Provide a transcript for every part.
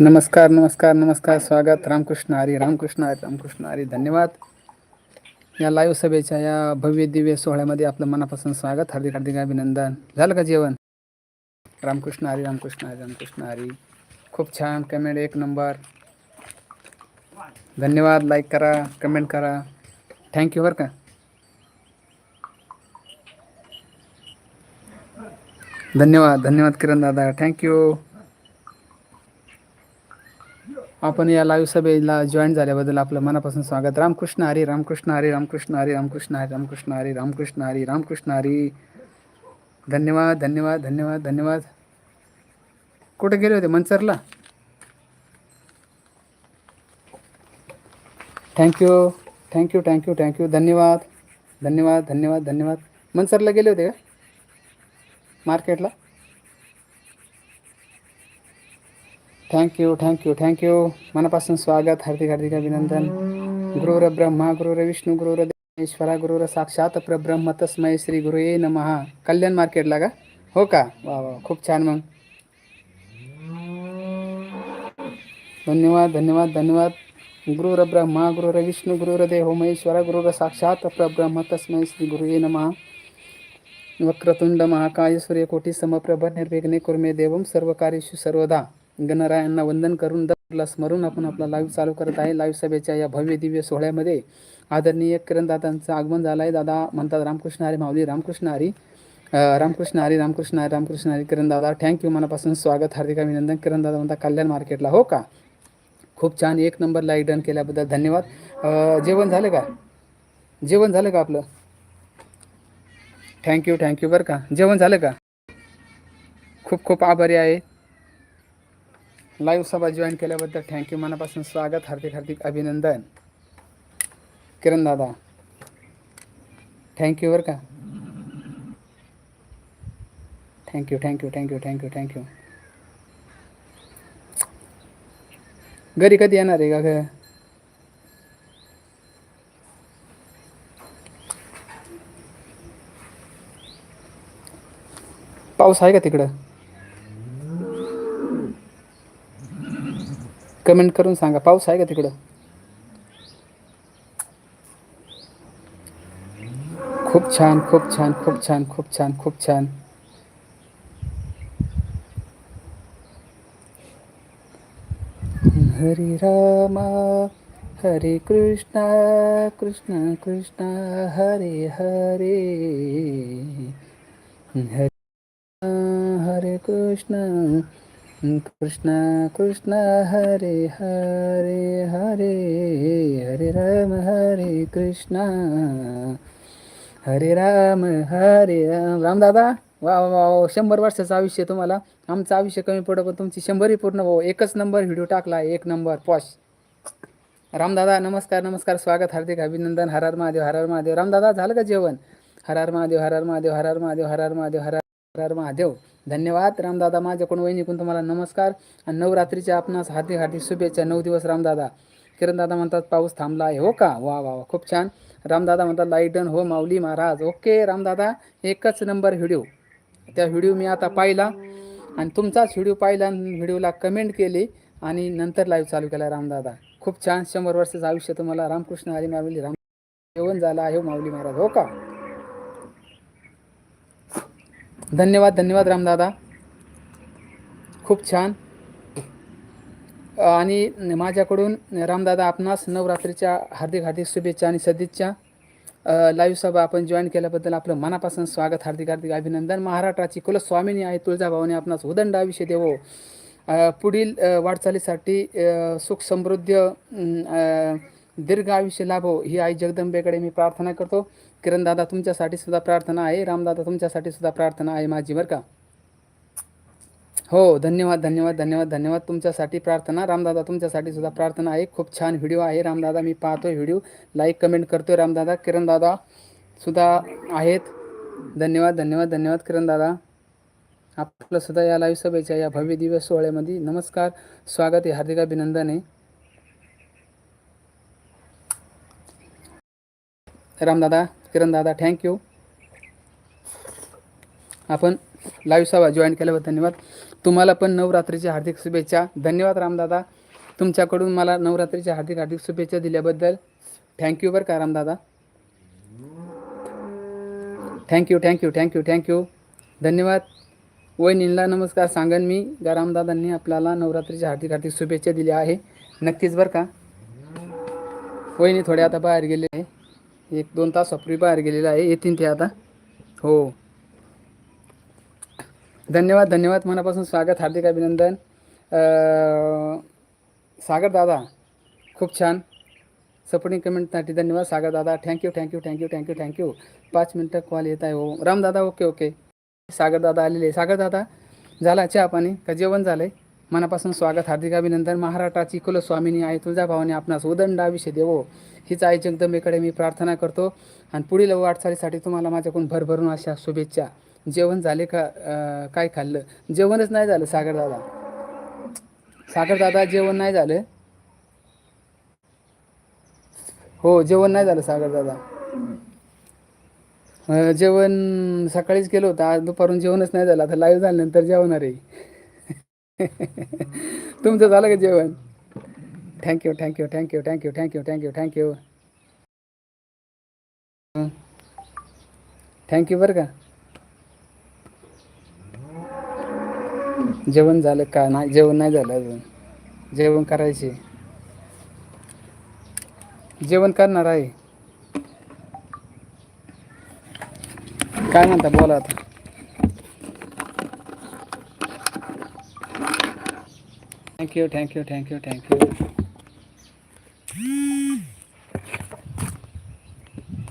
नमस्कार नमस्कार नमस्कार स्वागत. रामकृष्ण हरी रामकृष्ण हरी रामकृष्ण हरी धन्यवाद. या लाईव्ह सभेच्या या भव्य दिव्य सोहळ्यामध्ये आपलं मनापासून स्वागत हार्दिक हार्दिक अभिनंदन. झालं का जेवण? रामकृष्ण हरी रामकृष्ण हरी रामकृष्ण हरी. खूप छान कमेंट एक नंबर धन्यवाद लाईक करा कमेंट करा. थँक्यू बरं का? धन्यवाद धन्यवाद किरण दादा. थँक्यू आपण या लाईव्ह सभेला जॉईन झाल्याबद्दल आपलं मनापासून स्वागत. रामकृष्ण हरी रामकृष्ण हरी रामकृष्ण हरी रामकृष्ण हरी रामकृष्ण हरी रामकृष्ण हरी रामकृष्ण हरी. धन्यवाद धन्यवाद धन्यवाद धन्यवाद. कुठे गेले होते? मनसरला? Thank you thank you thank you thank you धन्यवाद धन्यवाद धन्यवाद धन्यवाद. मनसरला गेले होते का? मार्केटला? थँक्यू थँक्यू थँक्यू मनापासून स्वागत हार्दिक हार्दिक अभिनंदन. गुरुर ब्रह्मा गुरुर विष्णू गुरुर ईश्वरा गुरुर साक्षात प्रब्रह्म तस्मय श्री गुरु ये नमहा कल्याण मार्केटला का? हो का? वा वा खूप छान मग. धन्यवाद धन्यवाद धन्यवाद. गुरुर ब्रह्मा गुरुर विष्णू गुरुर देहो महेश्वरा गुरुर साक्षात प्रब्रह्म तस्मय श्री गुरु ये नमहा वक्रतुंड महाकाय सूर्यकोटी समप्रभ निर्विघ्ने कुर्मे देवम सर्व कार्येषु सर्वदा. गणरायांना वंदन करून दरला स्मरून आपण आपला लाईव्ह चालू करत आहे. लाईव्ह सभेच्या या भव्य दिव्य सोहळ्यामध्ये आदरणीय किरणदादांचं आगमन झालं आहे दादा म्हणतात रामकृष्ण हरी माऊली रामकृष्ण हरी. रामकृष्ण हरी रामकृष्ण हरी रामकृष्ण हरी. किरणदादा थँक्यू मनापासून स्वागत हार्दिक अभिनंदन. किरणदादा म्हणता कल्याण मार्केटला हो का? खूप छान. एक नंबर लाईक डन केल्याबद्दल धन्यवाद. जेवण झालं का? जेवण झालं का आपलं? थँक्यू थँक्यू बरं का? जेवण झालं का? खूप खूप आभारी आहे. लाईव्ह सभा जॉईन केल्याबद्दल थँक्यू मनापासून स्वागत हार्दिक हार्दिक अभिनंदन. किरण दादा थँक्यू बरं का? Thank you thank you thank you thank you thank you घरी कधी येणार आहे का ग? पाऊस आहे का तिकडं? कमेंट करून सांगा. पाऊस आहे का तिकडं? खूप छान खूप छान खूप छान खूप छान खूप छान. हरे रामा हरे कृष्णा कृष्णा कृष्णा हरे हरे. हरे हरे कृष्ण कृष्ण कृष्ण हरे हरे हरे हरे राम हरे कृष्ण। हरे राम हरे राम। रामदादा वा वा वा शंभर वर्षाचं आयुष्य तुम्हाला. आमचं आयुष्य कमी पडतं पण तुमची शंभरही पूर्ण हो एकच नंबर व्हिडिओ टाकला एक नंबर. पॉश. रामदादा नमस्कार नमस्कार स्वागत हार्दिक अभिनंदन. हर महादेव हर महादेव. रामदादा झालं का जेवण? हर महादेव हर महादेव हर महादेव हर महादेव हर हर महादेव. धन्यवाद. रामदादा माझ्याकडून वहिनीकडून तुम्हाला नमस्कार आणि नवरात्रीच्या आपणास हार्दिक हार्दिक शुभेच्छा. नऊ दिवस रामदादा. किरणदादा म्हणतात पाऊस थांबला आहे हो का? वा वा वा. खूप छान. रामदादा म्हणतात लाइट डन. हो माऊली महाराज. ओके रामदादा. एकच नंबर व्हिडिओ. त्या व्हिडिओ मी आता पाहिला आणि तुमचाच व्हिडिओ पाहिला आणि व्हिडिओला कमेंट केली आणि नंतर लाईव्ह चालू केला रामदादा. खूप छान. शंभर वर्षाचं आयुष्य तुम्हाला. रामकृष्ण हरी माऊली. राम जेवण झालं आहे हो, माऊली महाराज. हो का? धन्यवाद धन्यवाद रामदादा. खूप छान. आणि माझ्याकडून रामदादा आपणास नवरात्रीच्या हार्दिक हार्दिक शुभेच्छा आणि सदिच्छा. लाईव्ह सभा आपण जॉईन केल्याबद्दल आपलं मनापासून स्वागत हार्दिक हार्दिक अभिनंदन. महाराष्ट्राची कुलस्वामिनी आहे तुळजाभवानी आपणास उदंडाविषय देवो. पुढील वाटचालीसाठी सुख समृद्ध दीर्घ आयुष्य लाभो ही आई जगदंबेकडे मी प्रार्थना करतो. किरणदादा तुमच्यासाठी सुद्धा प्रार्थना आहे. रामदादा तुमच्यासाठी सुद्धा प्रार्थना आहे माझी बरं का? हो धन्यवाद धन्यवाद धन्यवाद धन्यवाद. तुमच्यासाठी प्रार्थना रामदादा तुमच्यासाठी सुद्धा प्रार्थना आहे. खूप छान व्हिडिओ आहे. रामदादा मी पाहतोय व्हिडिओ. लाईक कमेंट करतोय रामदादा. किरणदादा सुद्धा आहेत. धन्यवाद धन्यवाद धन्यवाद किरण दादा आपलं सुद्धा या लाईव्ह सभेच्या या भव्य दिवस सोहळ्यामध्ये नमस्कार. स्वागत आहे. हार्दिक अभिनंदन आहे. रामदादा किरण दादा थँक्यू आपण लाईव्ह सभा जॉईन केल्याबद्दल धन्यवाद. तुम्हाला पण नवरात्रीच्या हार्दिक शुभेच्छा. धन्यवाद रामदादा. तुमच्याकडून मला नवरात्रीच्या हार्दिक हार्दिक शुभेच्छा दिल्याबद्दल. थँक्यू बरं का Ramdada? Thank you thank you thank you thank you धन्यवाद. वहिनींना नमस्कार. सांगन मी रामदादांनी आपल्याला नवरात्रीच्या हार्दिक हार्दिक शुभेच्छा दिल्या आहे. नक्कीच बरं का? वहिनी थोडे आता बाहेर गेले. आहे एक दोन तासापूर्वी बाहेर गेलेला आहे. येतील ते आता. हो. धन्यवाद धन्यवाद. मनापासून स्वागत हार्दिक अभिनंदन. सागर दादा खूप छान. सपोर्टिंग कमेंटसाठी धन्यवाद सागर दादा. Thank you thank you thank you thank you thank you पाच मिनटं कॉल येत आहे. हो. रामदादा ओके ओके सागर दादा आलेले. सागर दादा झाला चहा पाणी? का जेवण झालं आहे मनापासून स्वागत. हार्दिक अभिनंदन. महाराष्ट्राची कुलस्वामिनी आई तुळजाभावाने आपणास उदंडाविषय देवो. हीच आई जगदंबेकडे मी प्रार्थना करतो. आणि पुढील वाटचालीसाठी तुम्हाला माझ्याकडून भरभरून अशा शुभेच्छा. जेवण झाले का काय खाल्लं? जेवणच नाही झालं सागर दादा. सागर दादा जेवण नाही झालं? हो जेवण नाही झालं सागर दादा. जेवण सकाळीच केलं होतं. आज दुपारून जेवणच नाही झालं. आता लाईव्ह झाल्यानंतर जेवणार आहे. तुमचं झालं का जेवण? Thank you thank you thank you thank you thank you thank you thank you thank you बरं का? जेवण झालं का? नाही जेवण नाही झालं अजून. जेवण करायचे. जेवण करणार आहे. काय म्हणता बोला आता. Thank you thank you thank you thank you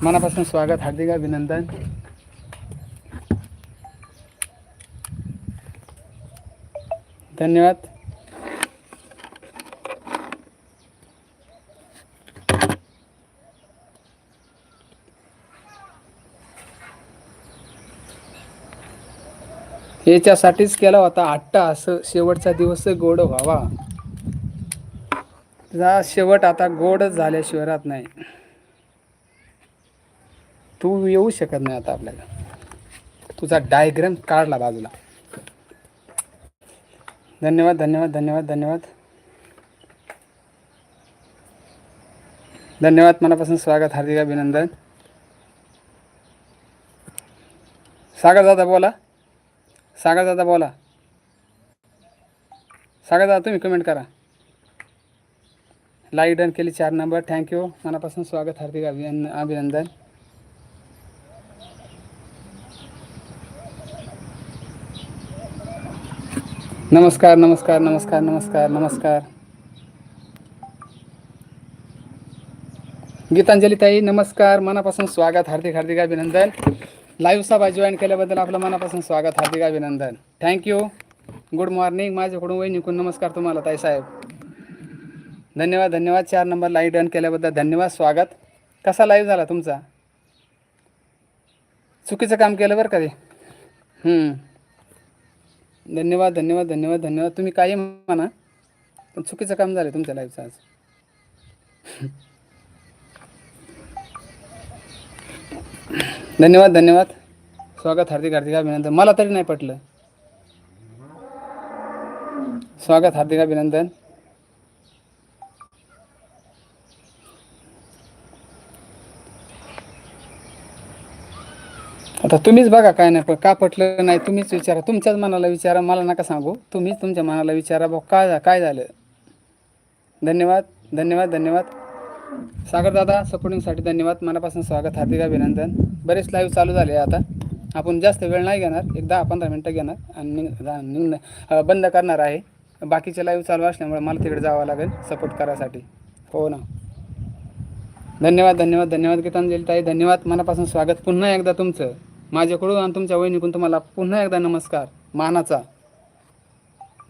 मनापासून स्वागत हार्दिक अभिनंदन धन्यवाद याच्यासाठीच केला होता. आट्टा असं शेवटचा दिवस गोड व्हावा. तुझा शेवट आता गोडच झाल्या शिवरात नाही. तू येऊ शकत नाही आता आपल्याला. तुझा डायग्राम काढला बाजूला. धन्यवाद धन्यवाद धन्यवाद धन्यवाद. धन्यवाद मनापासून स्वागत हार्दिक अभिनंदन. सागर दादा बोला. सागर दादा बोला. सागर दादा तुम्ही कमेंट करा. लाईक डन केली चार नंबर थँक्यू मनापासून स्वागत हार्दिक अभिनंदन अभिनंदन. नमस्कार नमस्कार नमस्कार नमस्कार नमस्कार. गीतांजली ताई नमस्कार. मनापासून स्वागत हार्दिक हार्दिक अभिनंदन. लाईव्ह सभा जॉईन केल्याबद्दल आपलं मनापासून स्वागत हार्दिक अभिनंदन. थँक्यू गुड मॉर्निंग माझ्याकडून वहिनीकडून नमस्कार तुम्हाला ताई साहेब. धन्यवाद धन्यवाद. चार नंबर लाईव्ह डन केल्याबद्दल धन्यवाद स्वागत. कसा लाईव्ह झाला तुमचा? चुकीचं काम केलं बरं का रे धन्यवाद धन्यवाद धन्यवाद धन्यवाद. तुम्ही काही म्हणा. पण चुकीचं काम झालं तुमच्या लाईफचं आज. धन्यवाद धन्यवाद. स्वागत हार्दिक हार्दिक अभिनंदन. मला तरी नाही पटलं. स्वागत हार्दिक अभिनंदन. आता तुम्हीच बघा काय नाही पण का पटलं नाही तुम्हीच विचारा. तुमच्याच मनाला विचारा मला नका सांगू. तुम्हीच तुमच्या मनाला विचारा बघ काय झा- काय झालं? धन्यवाद धन्यवाद धन्यवाद. सागर दादा सपोर्टिंगसाठी धन्यवाद. मनापासून स्वागत हार्दिक अभिनंदन. बरेच लाईव्ह चालू झाले आता. आपण जास्त वेळ नाही घेणार. एक दहा पंधरा मिनटं घेणार आणि बंद करणार आहे. बाकीचे लाईव्ह चालू असल्यामुळे मला तिकडे जावं लागेल सपोर्ट करायसाठी. हो ना. धन्यवाद धन्यवाद धन्यवाद गीतांजली ताई धन्यवाद मनापासून स्वागत. पुन्हा एकदा तुमचं माझ्याकडून आणि तुमच्या वहिनीकडून तुम्हाला पुन्हा एकदा नमस्कार. मानाचा.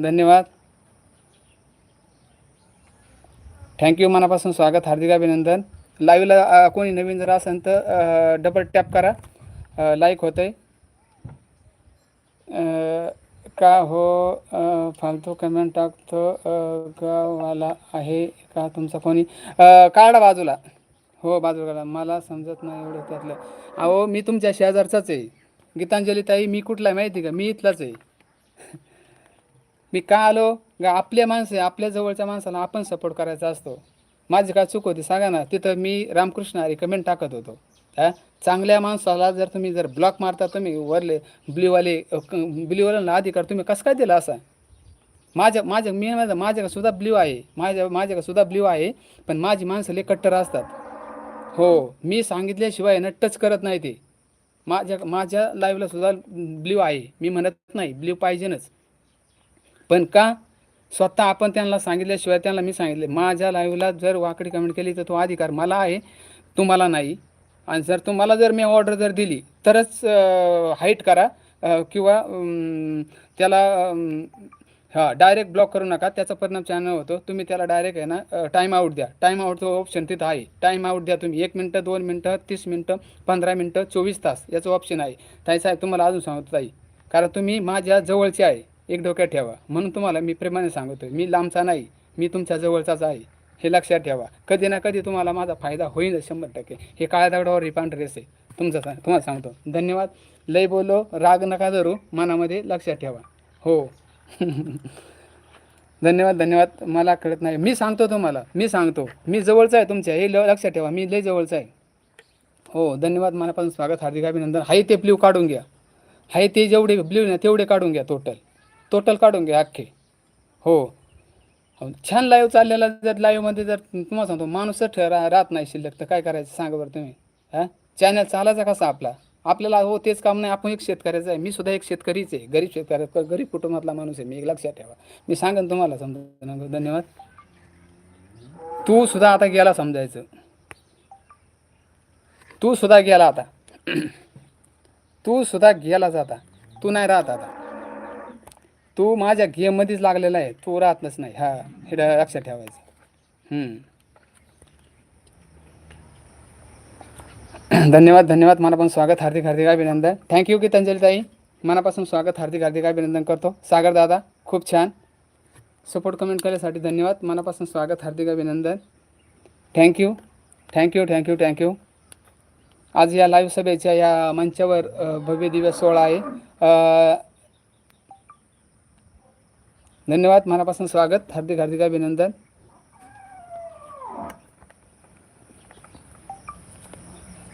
धन्यवाद. थँक्यू मनापासून स्वागत. हार्दिक अभिनंदन. लाईव्हला कोणी नवीन जर असेल तर डबल टॅप करा. लाईक होतं आहे का हो फालतू कमेंट टाकतो गावाला आहे का तुमचा कोणी? काढा बाजूला. हो बाजूला मला समजत नाही एवढं त्यातलं. अहो मी तुमच्या शेजारचाच आहे. गीतांजली ताई मी कुठला आहे माहिती का? मी इथलाच आहे. मी का आलो? का आपल्या माणसं आपल्या जवळच्या माणसाला आपण सपोर्ट करायचा असतो. माझी काय चूक होती सांगा ना तिथं मी रामकृष्ण हरी कमेंट टाकत होतो. हा? चांगल्या माणसाला जर तुम्ही जर ब्लॉक मारता तुम्ही वरले ब्ल्यूवाले ब्ल्यूवाल्यांना अधिकार तुम्ही कसं काय दिला असा? माझ्या माझ्या मी माझ्या माझ्याकडे सुद्धा ब्ल्यू आहे. माझ्या माझ्याकडे सुद्धा ब्ल्यू आहे पण माझी माणसं लय कट्टर असतात. हो मी सांगितल्याशिवाय ना टच करत नाही ते. माझ्या माझ्या लाईव्हला सुद्धा ब्ल्यू आहे. मी म्हणत नाही ब्ल्यू पाहिजेनच. पण का? स्वतः आपण त्यांना सांगितल्याशिवाय त्यांना मी सांगितले माझ्या लाईव्हला जर वाकडी कमेंट केली तर तो अधिकार मला आहे तुम्हाला नाही. आणि जर तुम्हाला जर मी ऑर्डर जर दिली तरच हाईट करा किंवा त्याला हां डायरेक्ट ब्लॉक करू नका. त्याचा परिणाम चॅनल होतो. तुम्ही त्याला डायरेक्ट आहे ना टाईम आऊट द्या. टाईम आऊट ऑप्शन तिथं आहे. टाईम आऊट द्या तुम्ही. एक मिनटं दोन मिनटं तीस मिनटं पंधरा मिनटं चोवीस तास याचं ऑप्शन आहे. ताई साहेब तुम्हाला अजून सांगतो ताई. कारण तुम्ही माझ्या जवळचे आहे. एक डोक्यात ठेवा. म्हणून तुम्हाला मी प्रेमाने सांगतोय मी लांबचा नाही मी तुमच्या जवळचाच आहे. हे लक्षात ठेवा. कधी ना कधी तुम्हाला माझा फायदा होईल शंभर टक्के. हे काळ्या दगडावर रिपांड रेस आहे. तुमचं सांग तुम्हाला सांगतो. धन्यवाद. लय बोलो राग नका धरू मनामध्ये लक्षात ठेवा. हो. धन्यवाद धन्यवाद. मला कळत नाही. मी सांगतो तुम्हाला मी सांगतो. मी जवळचा आहे तुमच्या हे ल- लक्षात ठेवा. मी लय जवळचा आहे. हो धन्यवाद. मनापासून स्वागत हार्दिक अभिनंदन. हाय ते ब्ल्यू काढून घ्या. हाय ते जेवढे ब्ल्यू ना तेवढे काढून घ्या टोटल टोटल काढून घ्या अख्खे. हो. हो, छान लाईव्ह चाललेला जर लाईव्हमध्ये जर तुम्हाला सांगतो माणूसच रा राहत नाही शिल्लक तर काय करायचं सांगा बरं तुम्ही? हां? चॅनल चालायचा कसा आपला? आपल्याला हो तेच काम नाही आपण एक शेतकऱ्याचं आहे. मी सुद्धा एक शेतकरीच आहे. गरीब शेतकऱ्या गरीब कुटुंबातला माणूस आहे. मी एक लक्षात ठेवा. मी सांगेन तुम्हाला समजा. धन्यवाद. तू सुद्धा आता गेला समजायचं. तू सुद्धा गेला आता. तू सुद्धा गेलाच आता. तू नाही राहत आता. तू माझ्या गेममध्येच लागलेला आहे. तू राहतच नाही. हा हे लक्षात ठेवायचं. धन्यवाद धन्यवाद. मनापासून स्वागत हार्दिक हार्दिक अभिनंदन. थँक्यू गीतांजली ताई मनापासून स्वागत हार्दिक हार्दिक अभिनंदन करतो. सागर दादा खूप छान. सपोर्ट कमेंट केल्यासाठी धन्यवाद. मनापासून स्वागत हार्दिक अभिनंदन. थँक्यू थँक्यू थँक्यू थँक्यू आज या लाईव्ह सभेच्या या मंचावर भव्य दिवस सोहळा आहे. धन्यवाद मनापासून स्वागत हार्दिक हार्दिक अभिनंदन.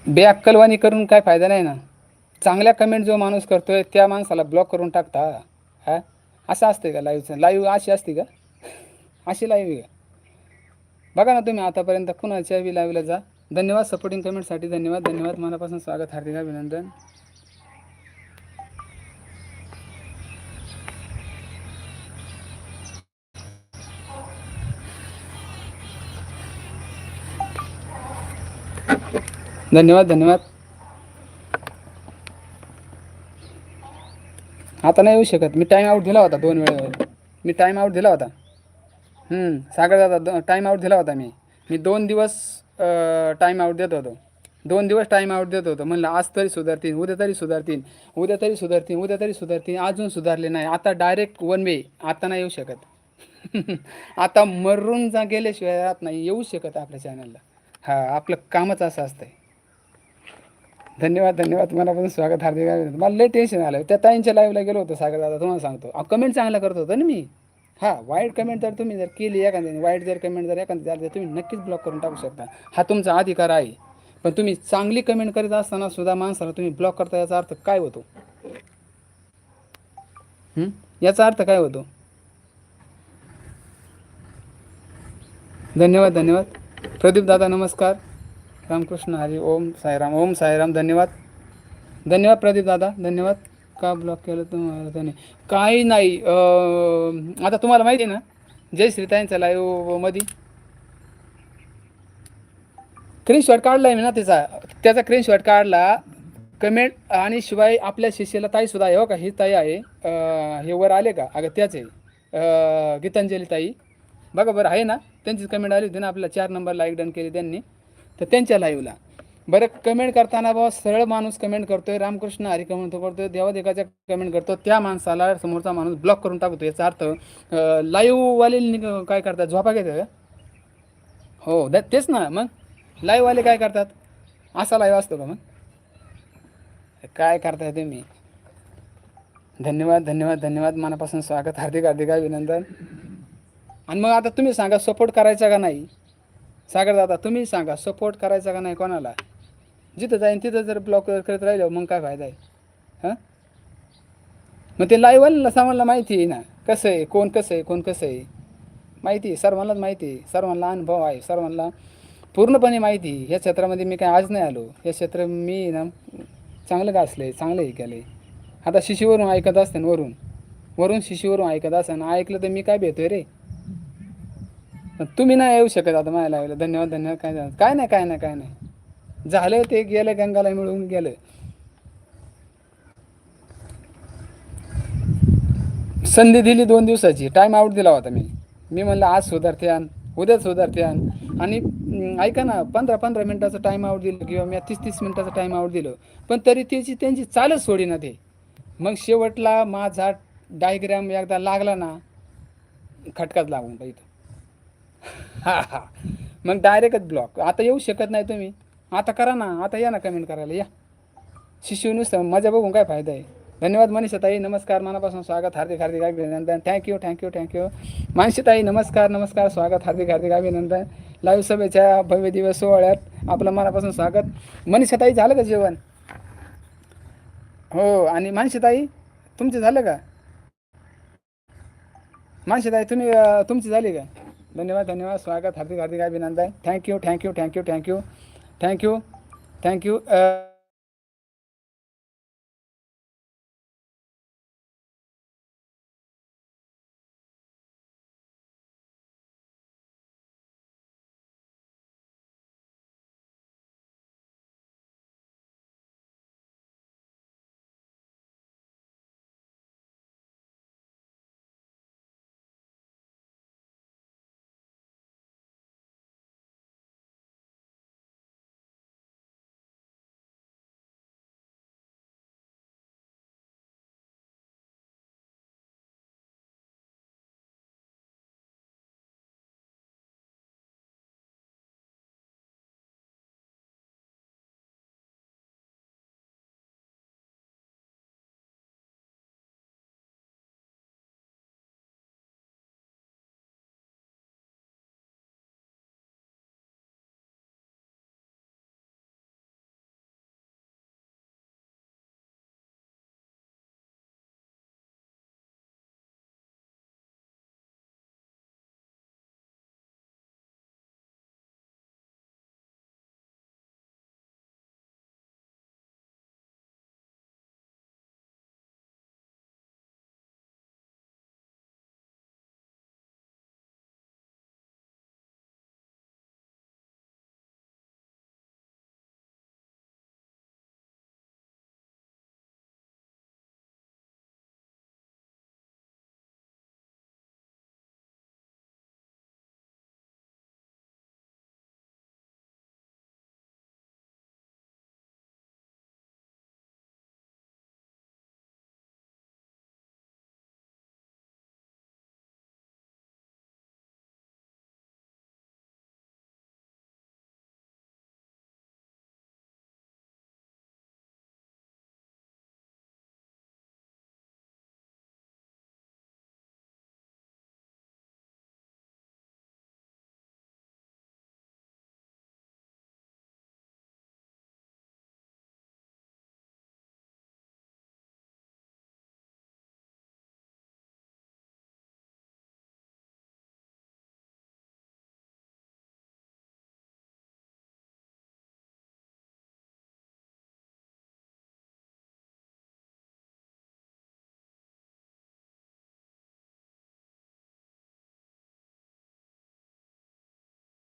बेअक्कलवाणी करून काय फायदा नाही ना. चांगल्या कमेंट जो माणूस करतोय त्या माणसाला ब्लॉक करून टाकता. हा? असं असते का लाईव्हचं लाईव्ह अशी असते का? अशी लाईव्ह आहे का? बघा ना तुम्ही आतापर्यंत कुणाच्या बी लाईव्हला जा. धन्यवाद सपोर्टिंग कमेंटसाठी धन्यवाद धन्यवाद मनापासून स्वागत हार्दिक अभिनंदन. धन्यवाद धन्यवाद. आता नाही येऊ शकत. मी टाईम आऊट दिला होता दोन वेळेवर. मी टाईम आऊट दिला होता. सागर दादा टाईम आऊट दिला होता मी. मी दोन दिवस टाईम आऊट देत होतो. दोन दिवस टाईम आऊट देत होतो. म्हणलं आज तरी सुधारतील उद्या तरी सुधारतील उद्या तरी सुधारतील उद्या तरी सुधारतील अजून सुधारले नाही. आता डायरेक्ट वन वे आता नाही येऊ शकत. आता मरून जा गेल्याशिवाय नाही येऊ शकत आपल्या चॅनलला हा आपलं कामच असं असतंय. धन्यवाद धन्यवाद. मनापासून स्वागत हार्दिक मला लय टेन्शन आलं त्या ताईंच्या लाईव्हला गेलो होतो सागर दादा तुम्हाला सांगतो. कमेंट चांगला करत होतो ना मी. हां वाईट कमेंट जर तुम्ही जर केली एखाद्याने वाईट जर कमेंट जर एखादी झाली तर तुम्ही नक्कीच ब्लॉक करून टाकू शकता. हा तुमचा अधिकार आहे. पण तुम्ही चांगली कमेंट करीत असताना सुद्धा माणसाला तुम्ही ब्लॉक करता याचा अर्थ काय होतो? याचा अर्थ काय होतो? धन्यवाद धन्यवाद. प्रदीप दादा नमस्कार. रामकृष्ण हरी ओम साईराम ओम साईराम धन्यवाद. धन्यवाद प्रदीप दादा धन्यवाद. का ब्लॉक केलं तुम्हाला? त्याने काही नाही आता तुम्हाला माहिती आहे ना जय श्रीताईंचा लाईव्हमध्ये स्क्रीनशॉट काढला आहे मी ना त्याचा त्याचा स्क्रीनशॉट काढला. कमेंट आणि शिवाय आपल्या शिष्याला ताई सुद्धा आहे हो का? ही ताई आहे. हे वर आले का? अगं त्याच आहे. गीतांजली ताई. बघा बरं आहे ना? त्यांचीच कमेंट आली होती ना आपल्याला चार नंबर लाईक डन केली त्यांनी. तर त्यांच्या लाईव्हला बरं कमेंट करताना बाबा सरळ माणूस कमेंट करतोय रामकृष्ण हरी कमेंट करतोय देवादेखाच्या कमेंट करतो त्या माणसाला समोरचा माणूस ब्लॉक करून टाकतो याचा अर्थ लाईव्हवाले काय करतात? झोपा घेतात हो द तेच ना. मग? लाईव्हवाले काय करतात? असा लाईव्ह असतो का मग? काय करताय तुम्ही? धन्यवाद धन्यवाद धन्यवाद. मनापासून स्वागत. हार्दिक हार्दिक अभिनंदन. आणि मग आता तुम्ही सांगा सपोर्ट करायचा का नाही? सागर दादा तुम्ही सांगा सपोर्ट करायचा का नाही कोणाला? जिथं जाईन तिथं जर ब्लॉक करत राहिलं मग काय फायदा आहे? हां? मग ते लाईव्हवाल्याला सर्वांना माहिती आहे ना कसं आहे कोण कसं आहे कोण कसं आहे? माहिती आहे सर्वांनाच माहिती आहे सर्वांना अनुभव आहे सर्वांना पूर्णपणे माहिती आहे. ह्या क्षेत्रामध्ये मी काय आज नाही आलो. हे क्षेत्र मी ना चांगलं गासलं आहे चांगलं हे केलं आहे आता शिशीवरून ऐकत असते वरून. वरून शिशीवरून ऐकत असताना ऐकलं तर मी काय भेटतोय रे? तुम्ही नाही येऊ शकत आता माझ्या लागलं धन्यवाद धन्यवाद. काय झालं? काय नाही काय नाही काय नाही. झालं ते गेलं गंगाला मिळून गेलं. संधी दिली दोन दिवसाची. टाईम आउट दिला होता मी. मी म्हणलं आज सुधारते आण. उद्याच सुधारते आण. आणि ऐका ना पंधरा पंधरा मिनटाचं टाईम आउट दिलं किंवा मी तीस तीस मिनटाचं टाईम आउट दिलं. पण तरी त्याची त्यांची चालच सोडी ना ते. मग शेवटला माझा डायग्राम एकदा लागला ना खटकाच लागून पाहिजे हा हा. मग डायरेक्टच ब्लॉक आता येऊ शकत नाही तुम्ही. आता करा ना. आता या ना कमेंट करायला. या. शिशू नुसतं मजा बघून काय फायदा आहे? धन्यवाद मनीषताई. नमस्कार. मनापासून स्वागत. हार्दिक हार्दिक अभिनंदन. थँक्यू थँक्यू थँक्यू मानसीताई नमस्कार नमस्कार. स्वागत हार्दिक हार्दिक अभिनंदन. लाईव्ह सभेच्या भव्य दिवस सोहळ्यात आपलं मनापासून स्वागत. मनीषाताई झालं का जेवण? हो. आणि मानसीताई तुमचं झालं का? मानसीताई तुम्ही तुमची झाली का? धन्यवाद धन्यवाद. स्वागत हार्दिक हार्दिक अभिनंदन. Thank you thank you thank you thank you thank you thank you